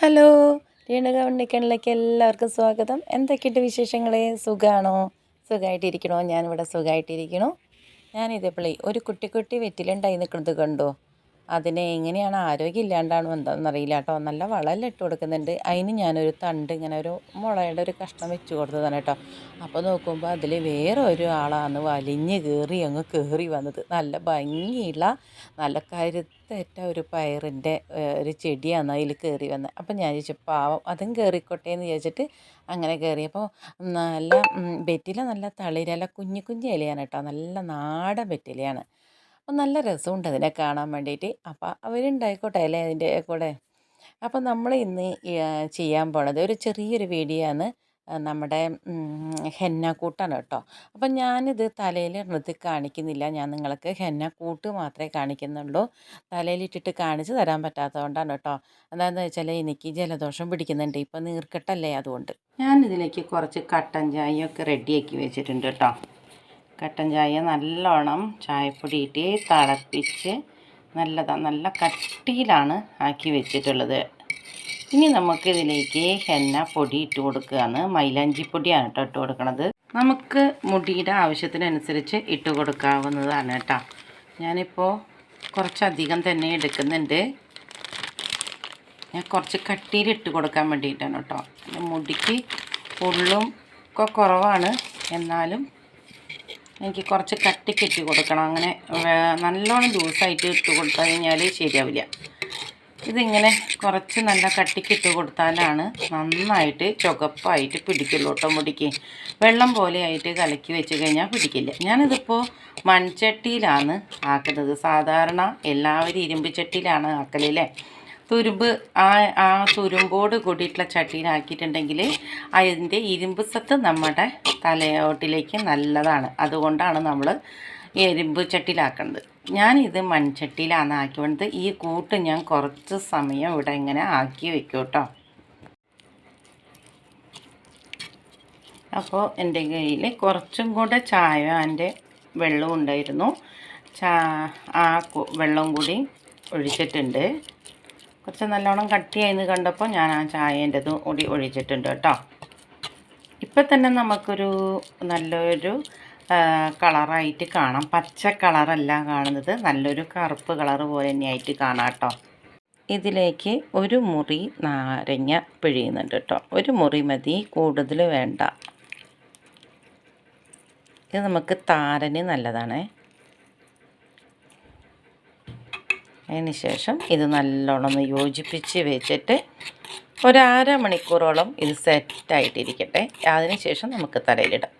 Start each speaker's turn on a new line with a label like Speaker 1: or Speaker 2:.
Speaker 1: Hello. Renuka എല്ലാവർക്കും സ്വാഗതം. എന്തൊക്കെയുണ്ട് വിശേഷങ്ങളെ? സുഖമാണോ സുഖമായിട്ടിരിക്കണോ ഞാനിവിടെ സുഖമായിട്ടിരിക്കണോ ഞാനിതേപോലെ ഒരു കുട്ടിക്കുട്ടി കുട്ടി വെറ്റിലുണ്ടായി നിൽക്കുന്നത് കണ്ടോ. അതിനെ എങ്ങനെയാണ് ആരോഗ്യം ഇല്ലാണ്ടാണോ എന്താണെന്നറിയില്ല കേട്ടോ. നല്ല വളമെല്ലാം ഇട്ട് കൊടുക്കുന്നുണ്ട്. അതിന് ഞാനൊരു തണ്ട് ഇങ്ങനെ ഒരു മുളയുടെ ഒരു കഷ്ണം വെച്ച് കൊടുത്തതാണ് കേട്ടോ. അപ്പോൾ നോക്കുമ്പോൾ അതിൽ വേറെ ഒരു ആളാണ് വലിഞ്ഞ് കയറി അങ്ങ് കയറി വന്നത്. നല്ല ഭംഗിയുള്ള നല്ല കരുത്തേറ്റ ഒരു പയറിന്റെ ഒരു ചെടിയാണ് അതിൽ കയറി വന്നത് അപ്പം ഞാൻ ചോദിച്ചു പാവം അതും കയറിക്കോട്ടെ എന്ന് ചോദിച്ചിട്ട് അങ്ങനെ കയറിയപ്പോൾ നല്ല വെറ്റില നല്ല തളിരല കുഞ്ഞു കുഞ്ഞു ഇലയാണ് കേട്ടോ. നല്ല നാടൻ വെറ്റിലയാണ് അപ്പം നല്ല രസമുണ്ട് അതിനെ കാണാൻ വേണ്ടിയിട്ട് അപ്പം അവരുണ്ടായിക്കോട്ടെ അല്ലേ അതിന്റെ കൂടെ? അപ്പം നമ്മൾ ഇന്ന് ചെയ്യാൻ പോണത് ഒരു ചെറിയൊരു വീഡിയോ ആണ്. നമ്മുടെ ഹെന്ന കൂട്ടാണ് കേട്ടോ. അപ്പം ഞാനിത് തലയിൽ ഇടത്ത് കാണിക്കുന്നില്ല. ഞാൻ നിങ്ങൾക്ക് ഹെന്ന കൂട്ട് മാത്രമേ കാണിക്കുന്നുള്ളൂ. തലയിലിട്ടിട്ട് കാണിച്ച് തരാൻ പറ്റാത്തതുകൊണ്ടാണ് കേട്ടോ. എന്താണെന്ന് വെച്ചാൽ എനിക്ക് ജലദോഷം പിടിക്കുന്നുണ്ട്. ഇപ്പം നീർക്കട്ടല്ലേ അതുകൊണ്ട്. ഞാനിതിലേക്ക് കുറച്ച് കട്ടൻ ചായയൊക്കെ റെഡിയാക്കി വെച്ചിട്ടുണ്ട് കേട്ടോ. കട്ടൻ ചായ നല്ലോണം ചായപ്പൊടി ഇട്ട് തിളപ്പിച്ച് നല്ലതാണ് നല്ല കട്ടിയിലാണ് ആക്കി വെച്ചിട്ടുള്ളത്. ഇനി നമുക്ക് ഇതിലേക്ക് ഹെന്ന പൊടി ഇട്ട് കൊടുക്കുകയാണ്. മൈലാഞ്ചി പൊടിയാണ് കേട്ടോ ഇട്ട് കൊടുക്കുന്നത് നമുക്ക് മുടിയുടെ ആവശ്യത്തിനനുസരിച്ച് ഇട്ട് കൊടുക്കാവുന്നതാണ് കേട്ടോ. ഞാനിപ്പോൾ കുറച്ചധികം തന്നെ എടുക്കുന്നുണ്ട്. ഞാൻ കുറച്ച് കട്ടിയിൽ ഇട്ട് കൊടുക്കാൻ വേണ്ടിയിട്ടാണ് കേട്ടോ. മുടിക്ക് ഉള്ളും ഒക്കെ കുറവാണ്. എന്നാലും എനിക്ക് കുറച്ച് കട്ടിക്കിട്ട് കൊടുക്കണം. അങ്ങനെ നല്ലോണം ലൂസായിട്ട് ഇട്ട് കൊടുത്തു കഴിഞ്ഞാൽ ശരിയാവില്ല. ഇതിങ്ങനെ കുറച്ച് നല്ല കട്ടിക്കിട്ട് കൊടുത്താലാണ് നന്നായിട്ട് ചുകപ്പായിട്ട് പിടിക്കുള്ളൂ കേട്ടോ മുടിക്ക് വെള്ളം പോലെയായിട്ട് കലക്കി വെച്ച് കഴിഞ്ഞാൽ പിടിക്കില്ല. ഞാനിതിപ്പോൾ മൺചട്ടിയിലാണ് ആക്കുന്നത്. സാധാരണ എല്ലാവരും ഇരുമ്പ് ചട്ടിയിലാണ് ആക്കലല്ലേ തുരുമ്പ് ആ ആ തുരുമ്പോട് കൂടിയിട്ടുള്ള ചട്ടിയിലാക്കിയിട്ടുണ്ടെങ്കിൽ അതിന്റെ ഇരുമ്പ് സത്ത് നമ്മുടെ തലയോട്ടിലേക്ക് നല്ലതാണ്. അതുകൊണ്ടാണ് നമ്മൾ ഇരുമ്പ് ചട്ടിയിലാക്കുന്നത് ഞാനിത് മൺചട്ടിയിലാണ് ആക്കി വന്നത് ഈ കൂട്ട് ഞാൻ കുറച്ച് സമയം ഇവിടെ ഇങ്ങനെ ആക്കി വെക്കും കേട്ടോ അപ്പോൾ എന്റെ കയ്യിൽ കുറച്ചും കൂടെ ചായ എന്റെ വെള്ളം ഉണ്ടായിരുന്നു. ചാ ആ വെള്ളം കൂടി ഒഴിച്ചിട്ടുണ്ട്. കുറച്ച് നല്ലോണം കട്ടിയായിന്ന് കണ്ടപ്പോൾ ഞാൻ ആ ചായേന്റെതും കൂടി ഒഴിച്ചിട്ടുണ്ട് കേട്ടോ. ഇപ്പം തന്നെ നമുക്കൊരു നല്ലൊരു കളറായിട്ട് കാണാം. പച്ച കളറല്ല കാണുന്നത്. നല്ലൊരു കറുപ്പ് കളർ പോലെ തന്നെയായിട്ട് കാണാം കേട്ടോ. ഇതിലേക്ക് ഒരു മുറി നാരങ്ങ പിഴിയുന്നുണ്ട് കേട്ടോ. ഒരു മുറി മതി കൂടുതൽ വേണ്ട. ഇത് നമുക്ക് താരന് നല്ലതാണേ. അതിന് ശേഷം ഇത് നല്ലോണം ഒന്ന് യോജിപ്പിച്ച് വെച്ചിട്ട് ഒരു മണിക്കൂറോളം ഇത് സെറ്റായിട്ടിരിക്കട്ടെ അതിന് ശേഷം നമുക്ക് തലയിലിടാം.